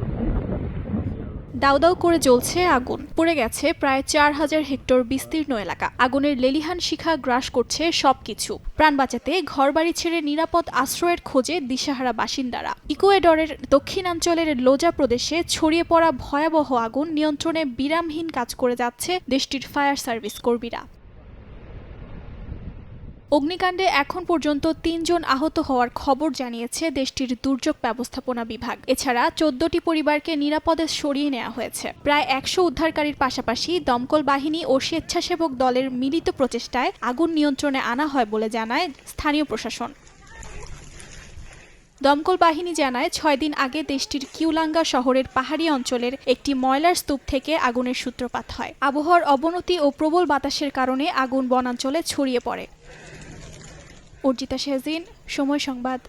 আর দাউ দাউ করে জ্বলছে আগুন। পড়ে গেছে প্রায় চার হাজার হেক্টর বিস্তীর্ণ এলাকা। আগুনের লেলিহান শিখা গ্রাস করছে সবকিছু। প্রাণ বাঁচাতে ঘরবাড়ি ছেড়ে নিরাপদ আশ্রয়ের খোঁজে দিশাহারা বাসিন্দারা। ইকুয়েডরের দক্ষিণাঞ্চলের লোজা প্রদেশে ছড়িয়ে পড়া ভয়াবহ আগুন নিয়ন্ত্রণে বিরামহীন কাজ করে যাচ্ছে দেশটির ফায়ার সার্ভিস কর্মীরা। অগ্নিকাণ্ডে এখন পর্যন্ত তিনজন আহত হওয়ার খবর জানিয়েছে দেশটির দুর্যোগ ব্যবস্থাপনা বিভাগ। এছাড়া চোদ্দটি পরিবারকে নিরাপদে সরিয়ে নেওয়া হয়েছে। প্রায় একশো উদ্ধারকারীর পাশাপাশি দমকল বাহিনী ও স্বেচ্ছাসেবক দলের মিলিত প্রচেষ্টায় আগুন নিয়ন্ত্রণে আনা হয় বলে জানায় স্থানীয় প্রশাসন। দমকল বাহিনী জানায়, ছয় দিন আগে দেশটির কিউলাঙ্গা শহরের পাহাড়ি অঞ্চলের একটি ময়লার স্তূপ থেকে আগুনের সূত্রপাত হয়। আবহাওয়ার অবনতি ও প্রবল বাতাসের কারণে আগুন বনাঞ্চলে ছড়িয়ে পড়ে। অর্জিতা শেজিন সময় সংবাদ